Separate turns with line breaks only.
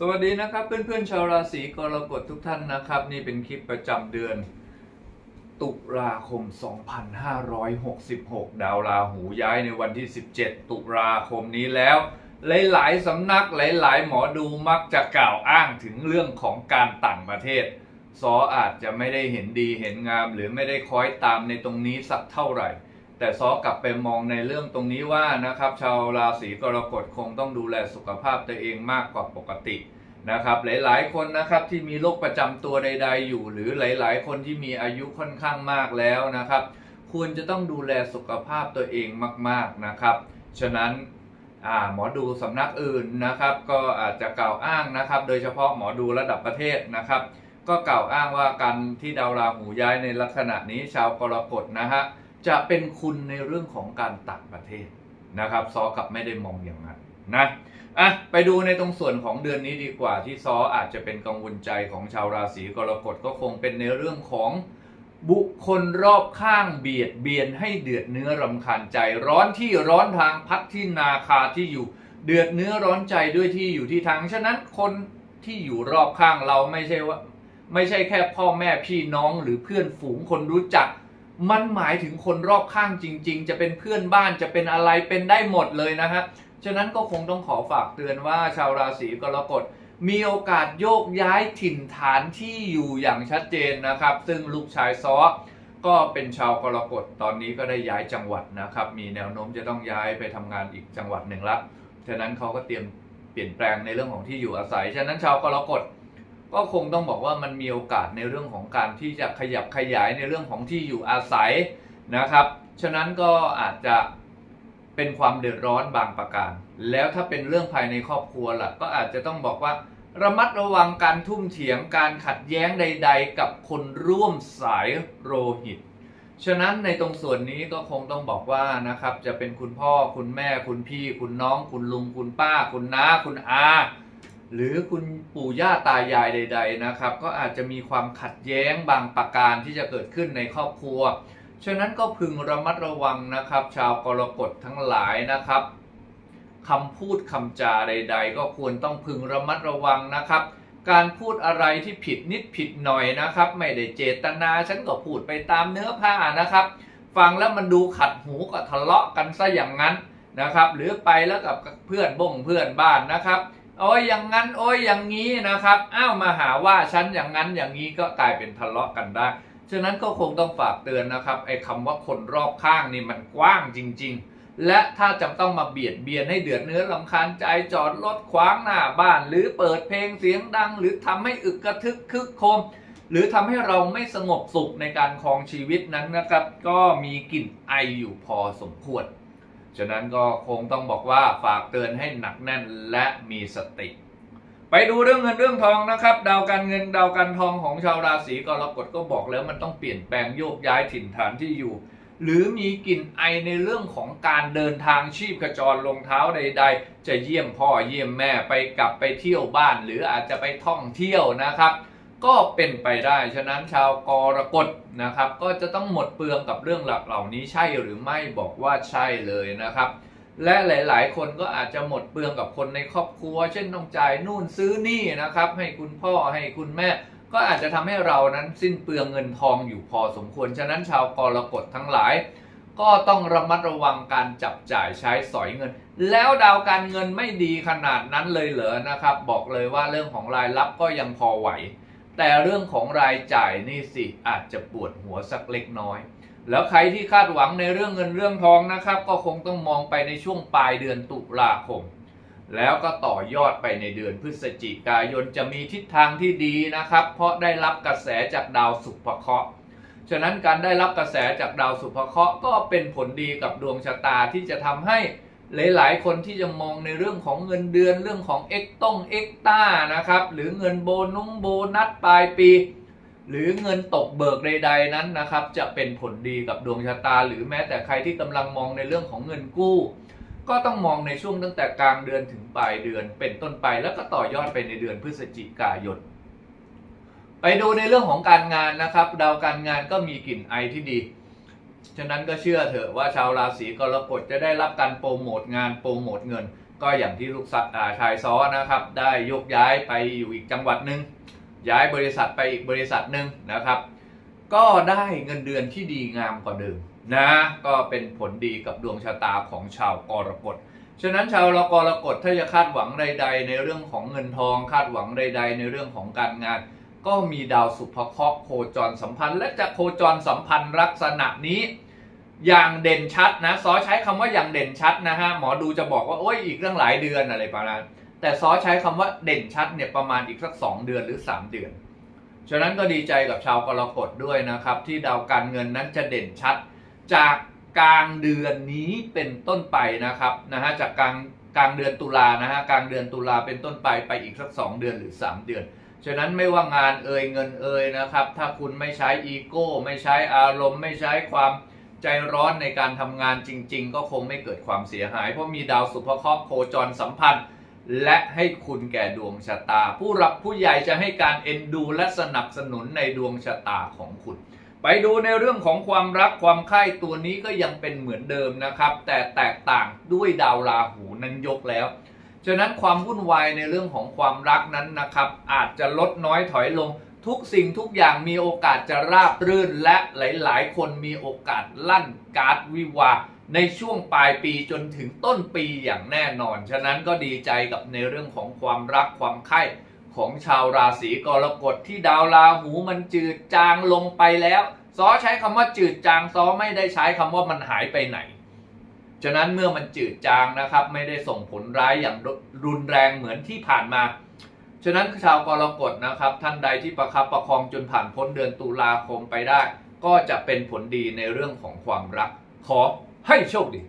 สวัสดีนะครับเพื่อนๆชาวราศีกรกฎทุกท่านนะครับ นี่เป็นคลิปประจำเดือน ตุลาคม 2566 ดาวราหูย้ายในวันที่ 17 ตุลาคมนี้แล้ว หลายๆสำนักหลายๆ หมอดูมักจะกล่าวอ้างถึงเรื่องของการต่างประเทศซออาจจะไม่ได้เห็นดีเห็นงาม หรือไม่ได้คอยตามในตรงนี้สักเท่าไหร่ แต่ซอกลับไปมองในเรื่องตรงนี้ว่านะครับ ชาวราศีกรกฎคงต้องดูแลสุขภาพตัวเองมากกว่าปกตินะครับ หลายๆ คนนะครับที่มีโรคประจำตัวใด ๆ อยู่ หรือหลาย ๆ คนที่มีอายุค่อนข้างมากแล้วนะครับ ควรจะต้องดูแลสุขภาพตัวเองมาก ๆนะครับ ฉะนั้นหมอดูสำนักอื่นนะครับ ก็อาจจะกล่าวอ้างนะครับ โดยเฉพาะหมอดูระดับประเทศนะครับ ก็กล่าวอ้างว่าการที่ดาวราหูย้ายในลักษณะนี้ชาวกรกฎนะฮะ จะเป็นคุณในเรื่องของการต่างประเทศนะครับซอกับไม่ได้มองอย่างนั้นนะอะไปดูในตรงส่วนของเดือนนี้ดีกว่า ที่ซออาจจะเป็นกังวลใจของชาวราศีกรกฎก็คงเป็นในเรื่องของบุคคลรอบข้างเบียดเบียนให้เดือดเนื้อรำคาญใจ ร้อนที่ร้อนทางพัดที่นาคาที่อยู่เดือดเนื้อร้อนใจด้วยที่อยู่ที่ทาง ฉะนั้นคนที่อยู่รอบข้างเราไม่ใช่ว่า ไม่ใช่แค่พ่อแม่พี่น้องหรือเพื่อนฝูงคนรู้จัก มันหมายถึงคนรอบข้างจริง ๆ จะเป็นเพื่อนบ้านจะเป็นอะไรเป็นได้หมดเลยนะฮะ ฉะนั้นก็คงต้องขอฝากเตือนว่าชาวราศีกรกฎมีโอกาสโยกย้ายถิ่นฐานที่อยู่อย่างชัดเจนนะครับ ซึ่งลูกชายซอก็เป็นชาวกรกฎตอนนี้ก็ได้ย้ายจังหวัดนะครับ มีแนวโน้มจะต้องย้ายไปทำงานอีกจังหวัดหนึ่งละฉะนั้นเขาก็เตรียมเปลี่ยนแปลงในเรื่องของที่อยู่อาศัย ฉะนั้นชาวกรกฎ ก็คงต้องบอกว่ามันมีโอกาสในเรื่องของการที่จะขยับขยายในเรื่องของที่อยู่อาศัยนะครับ ฉะนั้นก็อาจจะเป็นความเดือดร้อนบางประการ แล้วถ้าเป็นเรื่องภายในครอบครัวล่ะ ก็อาจจะต้องบอกว่า ระมัดระวังการทุ่มเถียงการขัดแย้งใด ๆ กับคนร่วมสายโลหิต ฉะนั้นในตรงส่วนนี้ก็คงต้องบอกว่านะครับ จะเป็นคุณพ่อคุณแม่คุณพี่ คุณน้อง คุณลุงคุณป้า คุณน้าคุณอา หรือคุณปู่ย่าตายายใด ๆนะครับ ก็อาจจะมีความขัดแย้งบางประการที่จะเกิดขึ้นในครอบครัว ฉะนั้นก็พึงระมัดระวังนะครับ ชาวกรกฎทั้งหลายนะครับคำพูดคำจาใด ๆ ก็ควรต้องพึงระมัดระวังนะครับ การพูดอะไรที่ผิดนิดผิดหน่อยนะครับ ไม่ได้เจตนาฉันก็พูดไปตามเนื้อผ้านะครับ ฟังแล้วมันดูขัดหูก็ทะเลาะกันซะอย่างนั้นนะครับ หรือไปแล้วกับเพื่อนบ่งเพื่อนบ้านนะครับ โอ้ยอย่างนั้นโอ้ยอย่างนี้นะครับอ้าวมาหาว่าฉันอย่างนั้นอย่างนี้ก็กลายเป็นทะเลาะกันได้ฉะนั้นก็คงต้องฝากเตือนนะครับไอ้คำว่าคนรอบข้างนี่มันกว้างจริง ๆ และถ้าจะต้องมาเบียดเบียนให้เดือดเนื้อลำคาญใจจอดรถขวางหน้าบ้าน หรือเปิดเพลงเสียงดัง หรือทำให้อึกกระทึกคึกโครมหรือทำให้เราไม่สงบสุขในการครองชีวิตนั้นนะครับ ก็มีกลิ่นไออยู่พอสมควร ฉะนั้นก็คงต้องบอกว่าฝากเตือนให้หนักแน่นและมีสติ ไปดูเรื่องเงินเรื่องทองนะครับ ดาวการเงินดาวการทองของชาวราศีกรกฎก็บอกแล้วมันต้องเปลี่ยนแปลงโยกย้ายถิ่นฐานที่อยู่ หรือมีกลิ่นไอในเรื่องของการเดินทางชีพขจรลงเท้าใด ๆ จะเยี่ยมพ่อเยี่ยมแม่ไปกลับไปเที่ยวบ้าน หรืออาจจะไปท่องเที่ยวนะครับ ก็เป็นไปได้ ฉะนั้นชาวกรกฎนะครับ ก็จะต้องหมดเปลืองกับเรื่องหลักเหล่านี้ใช่หรือไม่บอกว่าใช่เลยนะครับ และหลายๆ คนก็อาจจะหมดเปลืองกับคนในครอบครัว เช่นต้องจ่ายนู่นซื้อนี่นะครับ ให้คุณพ่อให้คุณแม่ ก็อาจจะทำให้เรานั้นสิ้นเปลืองเงินทองอยู่พอสมควร ฉะนั้นชาวกรกฎทั้งหลาย ก็ต้องระมัดระวังการจับจ่ายใช้สอยเงิน แล้วดาวการเงินไม่ดีขนาดนั้นเลยเหรอนะครับ บอกเลยว่าเรื่องของรายรับก็ยังพอไหว แต่เรื่องของรายจ่ายนี่สิอาจจะปวดหัวสักเล็กน้อย แล้วใครที่คาดหวังในเรื่องเงินเรื่องทองนะครับ ก็คงต้องมองไปในช่วงปลายเดือนตุลาคม แล้วก็ต่อยอดไปในเดือนพฤศจิกายนจะมีทิศทางที่ดีนะครับ เพราะได้รับกระแสจากดาวสุภเคราะห์ฉะนั้นการได้รับกระแสจากดาวสุภเคราะห์ก็เป็นผลดีกับดวงชะตาที่จะทำให้ หลายๆ คนที่จะมองในเรื่องของเงินเดือนเรื่องของเอ็กต้องเอ็กต้านะครับ หรือเงินโบนุ่งโบนัสปลายปี หรือเงินตกเบิกใด ๆนั้นนะครับ จะเป็นผลดีกับดวงชะตา หรือแม้แต่ใครที่กำลังมองในเรื่องของเงินกู้ ก็ต้องมองในช่วงตั้งแต่กลางเดือนถึงปลายเดือนเป็นต้นไป แล้วก็ต่อยอดไปในเดือนพฤศจิกายน ไปดูในเรื่องของการงานนะครับ ดาวการงานก็มีกลิ่นไอที่ดี ฉะนั้นก็เชื่อเถอะว่าชาวราศีกรกฎจะได้รับการโปรโมทงานโปรโมทเงิน ก็อย่างที่ลูกอ่าชายซ้อนะครับ ได้ยกย้ายไปอยู่อีกจังหวัดหนึ่งย้ายบริษัทไปอีกบริษัทหนึ่งนะครับ ก็ได้เงินเดือนที่ดีงามกว่าเดิมนะก็เป็นผลดีกับดวงชะตาของชาวกรกฎฉะนั้นชาวกรกฎถ้าจะคาดหวังใด ๆ ในเรื่องของเงินทองคาดหวังใด ๆ ในเรื่องของการงาน ก็มีดาวสุภเคราะห์โคจรสัมพันธ์ และจะโคจรสัมพันธ์ลักษณะนี้ อย่างเด่นชัดนะซอใช้คำว่าอย่างเด่นชัดนะฮะหมอดูจะบอกว่าโอ้ยอีกเรื่องหลายเดือนอะไรประมาณแต่ซอใช้คำว่าเด่นชัดเนี่ยประมาณอีกสักสองเดือนหรือ 3 เดือน ฉะนั้นก็ดีใจกับชาวกรกฎด้วยนะครับ ที่ดาวการเงินนั้นจะเด่นชัด จากกลางเดือนนี้เป็นต้นไปนะครับนะฮะจากกลางกลางเดือนตุลานะฮะกลางเดือนตุลาเป็นต้นไปไปอีกสัก 2 เดือนหรือ 3 เดือน ฉะนั้นไม่ว่างานเอ่ยเงินเอ่ยนะครับ ถ้าคุณไม่ใช้อีโก้ ไม่ใช้อารมณ์ ไม่ใช้ความใจร้อนในการทำงานจริง ๆ ก็คงไม่เกิดความเสียหาย เพราะมีดาวสุภเคราะห์โคจรสัมพันธ์ และให้คุณแก่ดวงชะตา ผู้รับผู้ใหญ่จะให้การเอ็นดูและสนับสนุนในดวงชะตาของคุณ ไปดูในเรื่องของความรักความใคร่ตัวนี้ก็ยังเป็นเหมือนเดิมนะครับ แต่แตกต่างด้วยดาวราหูนั้นยกแล้ว ฉะนั้นความวุ่นวายในเรื่องของความรักนั้นนะครับ อาจจะลดน้อยถอยลง ทุกสิ่งทุกอย่างมีโอกาสจะราบรื่น และหลาย ๆ คนมีโอกาสลั่นการ์ดวิวาในช่วงปลายปีจนถึงต้นปีอย่างแน่นอน ฉะนั้นก็ดีใจกับในเรื่องของความรักความใคร่ของชาวราศีกรกฎที่ดาวราหูมันจืดจางลงไปแล้ว ซอใช้คำว่าจืดจางซอไม่ได้ใช้คำว่ามันหายไปไหน ฉะนั้นเมื่อมันจืดจางนะครับ ไม่ได้ส่งผลร้ายอย่างรุนแรงเหมือนที่ผ่านมา ฉะนั้นชาวกรกฎนะครับ ท่านใดที่ประคับประคองจนผ่านพ้นเดือนตุลาคมไปได้ ก็จะเป็นผลดีในเรื่องของความรัก ขอให้โชคดี